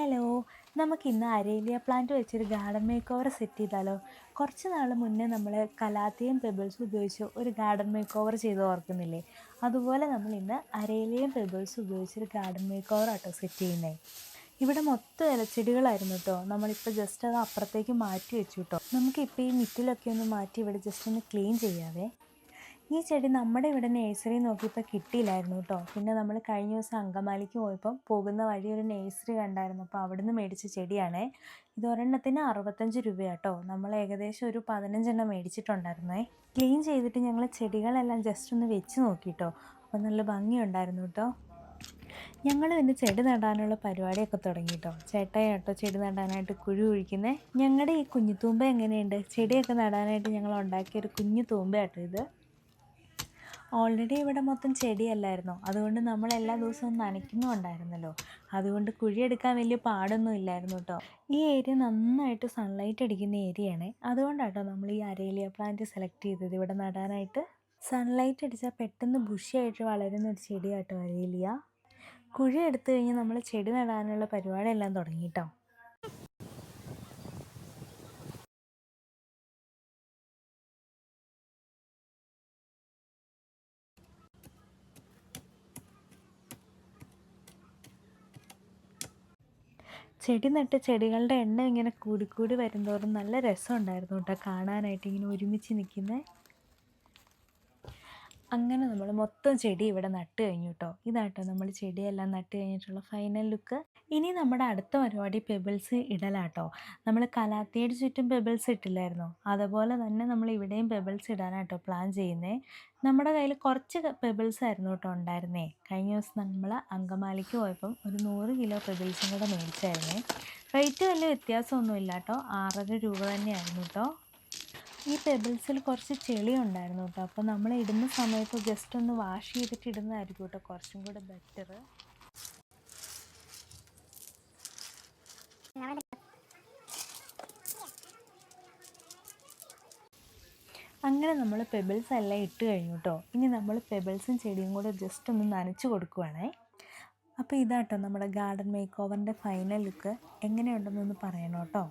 Hello നമുക്ക് ഇന്ന് aralia plant വെച്ചൊരു ഗാർഡൻ മേക്ക് ഓവർ സെറ്റ് ചെയ്താലോ? കുറച്ച് നാൾ മുന്നേ നമ്മൾ കലാത്തിയും പെബിൾസും ഉപയോഗിച്ച് ഒരു ഗാർഡൻ മേക്ക് ഓവർ ചെയ്ത് ഓർക്കുന്നില്ലേ? അതുപോലെ നമ്മൾ ഇന്ന് അരേലിയും പെബിൾസും ഉപയോഗിച്ചൊരു ഗാർഡൻ മേക്ക് ഓവർ ആട്ടോ സെറ്റ് ചെയ്യുന്നത് ഇവിടെ മൊത്തം ഇലച്ചെടികളായിരുന്നു കേട്ടോ നമ്മളിപ്പോൾ ജസ്റ്റ് അത് അപ്പുറത്തേക്ക് മാറ്റി വെച്ചു കേട്ടോ നമുക്കിപ്പോൾ ഈ മിറ്റിലൊക്കെ ഒന്ന് മാറ്റി ഇവിടെ ജസ്റ്റ് ഒന്ന് ക്ലീൻ ചെയ്യാവേ. ഈ ചെടി നമ്മുടെ ഇവിടെ നേഴ്സറി നോക്കിയപ്പോൾ കിട്ടിയില്ലായിരുന്നു കേട്ടോ പിന്നെ നമ്മൾ കഴിഞ്ഞ ദിവസം അങ്കമാലിക്ക് പോയപ്പം പോകുന്ന വഴി ഒരു നേഴ്സറി കണ്ടായിരുന്നു. അപ്പോൾ അവിടുന്ന് മേടിച്ച ചെടിയാണേ. ഇത് ഒരെണ്ണത്തിന് അറുപത്തഞ്ച് രൂപയാട്ടോ നമ്മൾ ഏകദേശം ഒരു പതിനഞ്ചെണ്ണം മേടിച്ചിട്ടുണ്ടായിരുന്നേ. ക്ലീൻ ചെയ്തിട്ട് ഞങ്ങൾ ചെടികളെല്ലാം ജസ്റ്റ് ഒന്ന് വെച്ച് നോക്കിട്ടോ അപ്പോൾ നല്ല ഭംഗിയുണ്ടായിരുന്നു കേട്ടോ ഞങ്ങൾ പിന്നെ ചെടി നടാനുള്ള പരിപാടിയൊക്കെ തുടങ്ങി കേട്ടോ ചേട്ടയാട്ടോ ചെടി നടാനായിട്ട് കുഴി ഒഴിക്കുന്നത് ഞങ്ങളുടെ ഈ കുഞ്ഞു തൂമ്പ എങ്ങനെയുണ്ട്? ചെടിയൊക്കെ നടാനായിട്ട് ഞങ്ങൾ ഉണ്ടാക്കിയ ഒരു കുഞ്ഞു തൂമ്പയാട്ടോ ഇത്. ഓൾറെഡി ഇവിടെ മൊത്തം ചെടിയല്ലായിരുന്നോ? അതുകൊണ്ട് നമ്മൾ എല്ലാ ദിവസവും നനയ്ക്കുന്നുണ്ടായിരുന്നല്ലോ. അതുകൊണ്ട് കുഴിയെടുക്കാൻ വലിയ പാടൊന്നും ഇല്ലായിരുന്നു കേട്ടോ. ഈ ഏരിയ നന്നായിട്ട് സൺലൈറ്റ് അടിക്കുന്ന ഏരിയയാണ്. അതുകൊണ്ടാട്ടോ നമ്മൾ ഈ അരേലിയ പ്ലാന്റ് സെലക്ട് ചെയ്തത്. ഇവിടെ നടാനായിട്ട് സൺലൈറ്റ് അടിച്ചാൽ പെട്ടെന്ന് ബുഷിയായിട്ട് വളരുന്ന ഒരു ചെടിയാട്ടോ അരേലിയ. കുഴി എടുത്തു കഴിഞ്ഞാൽ നമ്മൾ ചെടി നടാനുള്ള പരിപാടിയെല്ലാം തുടങ്ങി കേട്ടോ ചെടി നട്ട് ചെടികളുടെ എണ്ണം ഇങ്ങനെ കൂടിക്കൂടി വരുന്തോറും നല്ല രസമുണ്ടായിരുന്നു കേട്ടോ കാണാനായിട്ട് ഇങ്ങനെ ഒരുമിച്ച് നിൽക്കുന്നത് അങ്ങനെ നമ്മൾ മൊത്തം ചെടി ഇവിടെ നട്ട് കഴിഞ്ഞു കേട്ടോ ഇതാട്ടോ നമ്മൾ ചെടിയെല്ലാം നട്ട് കഴിഞ്ഞിട്ടുള്ള ഫൈനൽ ലുക്ക് ഇനി നമ്മുടെ അടുത്ത പരിപാടി പെബിൾസ് ഇടലാട്ടോ. നമ്മൾ കലാത്തിയുടെ ചുറ്റും പെബിൾസ് ഇട്ടില്ലായിരുന്നു? അതുപോലെ തന്നെ നമ്മൾ ഇവിടെയും പെബിൾസ് ഇടാനാട്ടോ പ്ലാൻ ചെയ്യുന്നത് നമ്മുടെ കയ്യിൽ കുറച്ച് പെബിൾസ് ആയിരുന്നു കേട്ടോ ഉണ്ടായിരുന്നേ. കഴിഞ്ഞ ദിവസം നമ്മൾ അങ്കമാലിക്ക് പോയപ്പം ഒരു നൂറ് കിലോ പെബിൾസും കൂടെ മേടിച്ചായിരുന്നേ. റേറ്റ് വലിയ വ്യത്യാസമൊന്നുമില്ല കേട്ടോ ആറര രൂപ തന്നെയായിരുന്നു കേട്ടോ ഈ പെബിൾസിൽ കുറച്ച് ചെളി ഉണ്ടായിരുന്നു കേട്ടോ അപ്പോൾ നമ്മൾ ഇടുന്ന സമയത്ത് ജസ്റ്റ് ഒന്ന് വാഷ് ചെയ്തിട്ട് ഇടുന്നതായിരിക്കും കേട്ടോ കുറച്ചും കൂടെ ബെറ്റർ അങ്ങനെ നമ്മൾ പെബിൾസ് എല്ലാം ഇട്ട് കഴിഞ്ഞു കേട്ടോ ഇനി നമ്മൾ പെബിൾസും ചെടിയും കൂടെ ജസ്റ്റ് ഒന്ന് നനച്ച് കൊടുക്കുവാണേ. അപ്പോൾ ഇതാട്ടോ നമ്മുടെ ഗാർഡൻ മേക്ക് ഓവറിന്റെ ഫൈനൽ ലുക്ക് എങ്ങനെയുണ്ടെന്നൊന്ന് പറയണം കേട്ടോ